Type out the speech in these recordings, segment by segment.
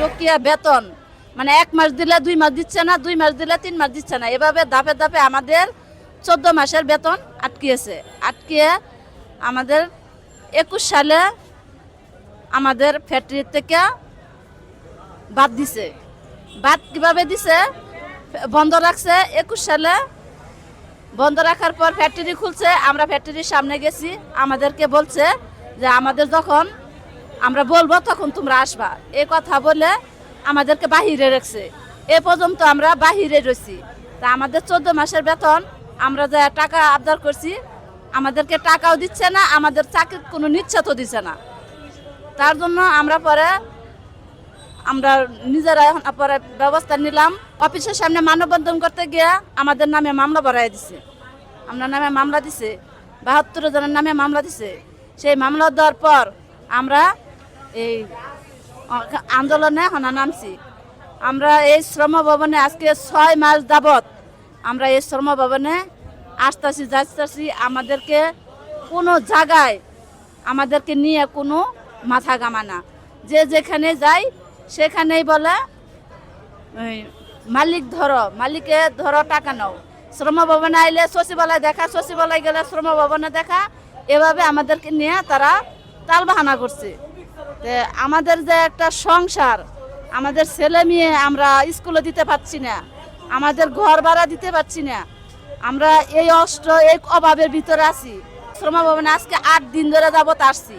বকিয়া বেতন। মানে এক মাস দিলে দুই মাস দিচ্ছে না, দুই মাস দিলে তিন মাস দিচ্ছে না। এভাবে ধাপে ধাপে আমাদের চোদ্দ মাসের বেতন আটকিয়েছে। আটকিয়ে আমাদের একুশ সালে আমাদের ফ্যাক্টরি থেকে বাদ দিছে। বাদ কীভাবে দিছে? বন্ধ রাখছে। একুশ সালে বন্ধ রাখার পর ফ্যাক্টরি খুলছে। আমরা ফ্যাক্টরির সামনে গেছি। আমাদেরকে বলছে যে আমাদের যখন আমরা বলব তখন তোমরা আসবা। এ কথা বলে আমাদেরকে বাহিরে রাখছে। এ পর্যন্ত আমরা বাহিরে রয়েছি। তা আমাদের চোদ্দ মাসের বেতন, আমরা যা টাকা আবদার করছি, আমাদেরকে টাকাও দিচ্ছে না, আমাদের চাকরির কোনো নিশ্চয়ও দিচ্ছে না। তার জন্য আমরা পরে, আমরা নিজেরা পরে ব্যবস্থা নিলাম। অফিসের সামনে মানববন্ধন করতে গিয়ে আমাদের নামে মামলা বাড়াই দিছে। আমরা নামে মামলা দিছে, বাহাত্তর জনের নামে মামলা দিছে। সেই মামলা দেওয়ার পর আমরা এই আন্দোলনে হনা নামছি। আমরা এই শ্রম ভবনে আজকে ছয় মাস যাবত আমরা এই শ্রম ভবনে আসতেছি যাচ্ছি আমাদেরকে কোনো জায়গায় আমাদেরকে নিয়ে কোনো মাথা গামানা যে যেখানে যাই, সেখানেই বলে মালিক ধরো, মালিকে ধরো টাকা নাও। শ্রম ভবনে আইলে সচিবালয় দেখা, সচিবালয় গেলে শ্রম ভবনে দেখা। এভাবে আমাদেরকে নিয়ে তারা তাল বাহানা করছে। আমাদের যে একটা সংসার, আমাদের ছেলে মেয়ে আমরা স্কুলে দিতে পারছি না, আমাদের ঘর ভাড়া দিতে পারছি না, আমরা এই অষ্ট, এই অভাবের ভিতরে আছি। শ্রম ভবনে আজকে আট দিন ধরে যাবত আসছি।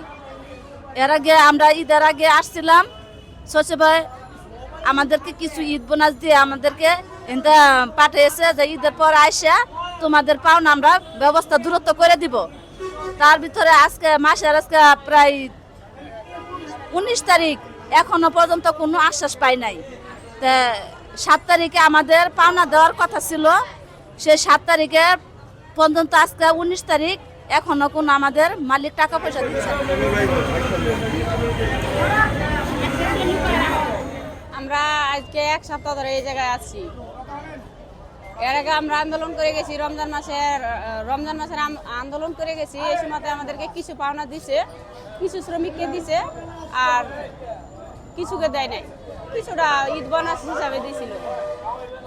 এর আগে আমরা ঈদের আগে আসছিলাম সচিবালয় আমাদেরকে কিছু ঈদ বোনাস দিয়ে আমাদেরকে পাঠিয়েছে যে ঈদের পর আইসা তোমাদের পাওনা আমরা ব্যবস্থা দূরত্ব করে দিব। তার ভিতরে আজকে, মাসের আজকে প্রায় উনিশ তারিখ এখনও পর্যন্ত কোনো আশ্বাস পাই নাই। তা সাত তারিখে আমাদের পাওনা দেওয়ার কথা ছিল। সেই সাত তারিখে পর্যন্ত আজকে উনিশ তারিখ এখনও কোনো আমাদের মালিক টাকা পয়সা দিচ্ছে আমরা আজকে এক সপ্তাহ ধরে এই জায়গায় আছি। এর আগে আমরা আন্দোলন করে গেছি রমজান মাসের রমজান মাসের আন্দোলন করে গেছি এই সময়তে আমাদেরকে কিছু পাওনা দিছে কিছু শ্রমিককে দিছে আর কিছুকে দেয় নাই। কিছুটা ঈদ বোনাস হিসাবে দিছিল।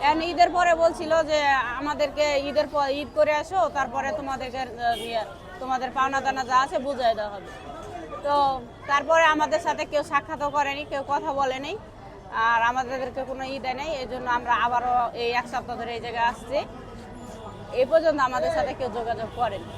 এখন ঈদের পরে বলছিল যে আমাদেরকে ঈদের পর ঈদ করে আসো তারপরে তোমাদেরকে ইয়ে, তোমাদের পাওনা দানা যা আছে বুঝাই দেওয়া হবে। তো তারপরে আমাদের সাথে কেউ সাক্ষাৎও করেনি কেউ কথা বলেনি আর আমাদেরকে কোনো ই দেয় নাই, এই জন্য আমরা আবারও এই এক সপ্তাহ ধরে এই জায়গায় আসছি। এই পর্যন্ত আমাদের সাথে কেউ যোগাযোগ করেনি।